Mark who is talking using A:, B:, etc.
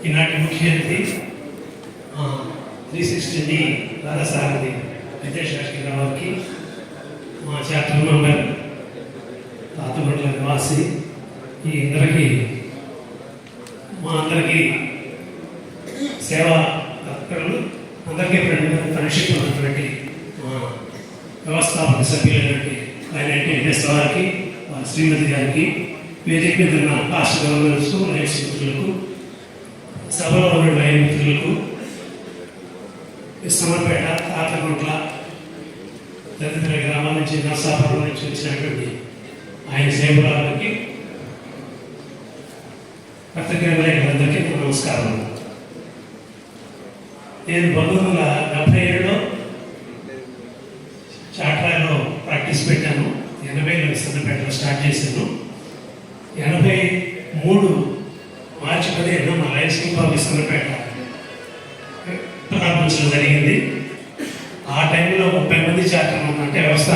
A: ఈనాటి ముఖ్య అతిథి త్రీ సిక్స్టీ రాధాసారథి విద్యాశాఖ గారికి మా చాప్టర్ మెంబర్ తాతగొండల నివాసి ఈ ఇద్దరికి మా అందరికీ సేవా తత్పరులు అందరికీ ఫ్రెండ్ ఫ్రెండ్షిప్ ఉన్నటువంటి మా వ్యవస్థాపక సభ్యులైనటువంటి ఆయన ఎన్ఎస్ వారికి శ్రీమతి గారికి వేదిక మీద ఉన్న రాష్ట్ర గవర్నర్స్ రైట్స్ మిత్రులకు సభలో ఉన్న లైన్ మిత్రులకు ఇస్తమపేట తాతగుంట్ల తదితర గ్రామాల నుంచి నర్సాపురం నుంచి వచ్చినటువంటి ఆయన సేవలకి పత్రికా విలేకరులందరికీ నా నమస్కారం. నేను పంతొమ్మిది వందల డెబ్బై ఏడులో చాట్రాలో ప్రాక్టీస్ పెట్టాను. ఎనభైలో సన్నపేటలో స్టార్ట్ చేశాను. ఎనభై మూడు మార్చి పదిహేను మా రాయలసీమ క్లబ్ ప్రారంభించడం జరిగింది. ఆ టైంలో ముప్పై మంది చాట్రం అంటే వ్యవస్థ